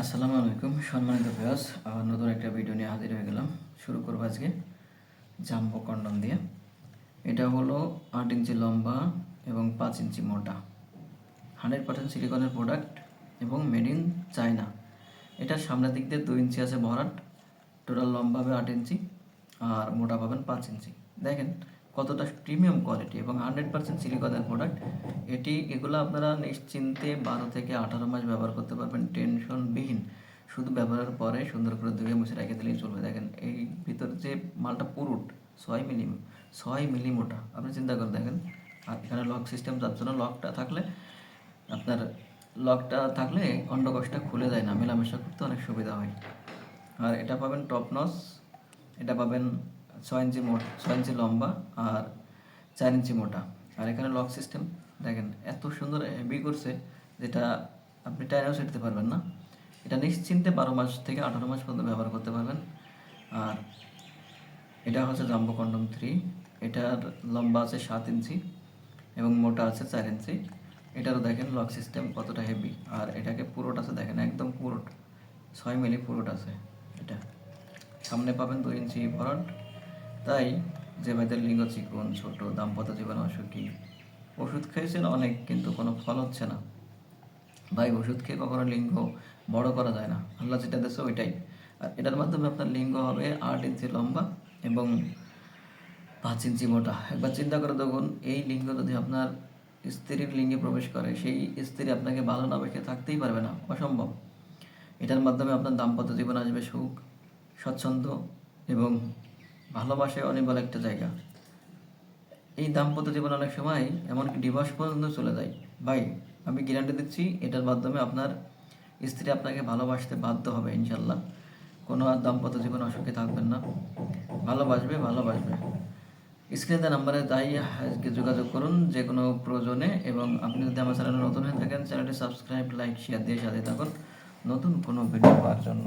আসসালামু আলাইকুম, সম্মানিত ভিউয়ার্স আবার নতুন একটা ভিডিও নিয়ে হাজির হয়ে গেলাম। শুরু করব আজকে জাম্বো কন্ডম দিয়ে। এটা হলো আট ইঞ্চি লম্বা এবং পাঁচ ইঞ্চি মোটা। হান্ড্রেড পার্সেন্ট সিলিকনের প্রোডাক্ট এবং মেড ইন চায়না। এটা সামনের দিক দিয়ে দুই ইঞ্চি আছে ভরাট টোটাল লম্বা হবে আট ইঞ্চি আর মোটা পাবেন পাঁচ ইঞ্চি। দেখেন কতটা প্রিমিয়াম কোয়ালিটি এবং হান্ড্রেড পার্সেন্ট সিলিকনের প্রোডাক্ট এটি এগুলো আপনারা নিশ্চিন্তে বারো থেকে আঠারো মাস ব্যবহার করতে পারবেন টেনশনবিহীন শুধু ব্যবহারের পরে সুন্দর করে ধুয়ে মুছে রেখে দিলেই চলবে। দেখেন, এই ভিতর যে মালটা পুরুট, ছয় মিলি ছয় মিলি মোটা আপনি চিন্তা করে দেখেন, আর এখানে লক সিস্টেম যাচ্ছে না লকটা থাকলে, আপনার লকটা থাকলে অন্ডকোষটা খুলে যায় না, মেলামেশা করতে অনেক সুবিধা হয়। আর এটা পাবেন টপ নস এটা পাবেন ছয় ইঞ্চি মোট, ছয় ইঞ্চি লম্বা আর চার ইঞ্চি মোটা। আর এখানে লক সিস্টেম দেখেন এত সুন্দর হেভি করছে যেটা আপনি টাইনেও সেটতে পারবেন না। এটা নিশ্চিন্তে বারো মাস থেকে আঠারো মাস পর্যন্ত ব্যবহার করতে পারবেন। আর এটা হচ্ছে জাম্বো কন্ডম থ্রি এটার লম্বা আছে সাত ইঞ্চি এবং মোটা আছে চার ইঞ্চি। এটারও দেখেন লক সিস্টেম কতটা হেভি আর এটাকে পুরোট আছে, দেখেন একদম পুরোট, ছয় মিলি পুরোট আছে এটা। সামনে পাবেন দুই ইঞ্চি ভরাট। তাই যে ভাইদের লিঙ্গ চিকুন, ছোট, দাম্পত্য জীবন অসুখী, ওষুধ খেয়েছেন অনেক, কিন্তু কোনো ফল হচ্ছে না। ভাই, ওষুধ খেয়ে কখনো লিঙ্গ বড় করা যায় না। আল্লাহ যেটা দিচ্ছে ওইটাই। আর এটার মাধ্যমে আপনার লিঙ্গ হবে আট ইঞ্চি লম্বা এবং পাঁচ ইঞ্চি মোটা। একবার চিন্তা করে দেখুন, এই লিঙ্গ যদি আপনার স্ত্রীর লিঙ্গে প্রবেশ করে, সেই স্ত্রী আপনাকে ভালো না বেঁকে থাকতেই পারবে না। অসম্ভব। এটার মাধ্যমে আপনার দাম্পত্য জীবন আসবে সুখ, স্বচ্ছন্দ এবং ভালোবাসে অনিবল একটা জায়গা। এই দাম্পত্য জীবন অনেক সময় এমনকি ডিভোর্স পর্যন্ত চলে যায়। ভাই, আমি গ্যারান্টি দিচ্ছি, এটার মাধ্যমে আপনার স্ত্রী আপনাকে ভালোবাসতে বাধ্য হবে, ইনশাল্লাহ। কোনো আর দাম্পত্য জীবন অসুখে থাকবেন না। ভালোবাসবে ভালোবাসবে। স্ক্রিনে নাম্বারে তাই আজকে যোগাযোগ করুন যে কোনো প্রয়োজনে এবং আপনি যদি আমার চ্যানেলে নতুন হয়ে থাকেন, চ্যানেলটি সাবস্ক্রাইব লাইক শেয়ার দিয়ে সাথে থাকুন। নতুন কোনো ভিডিও পাওয়ার জন্য।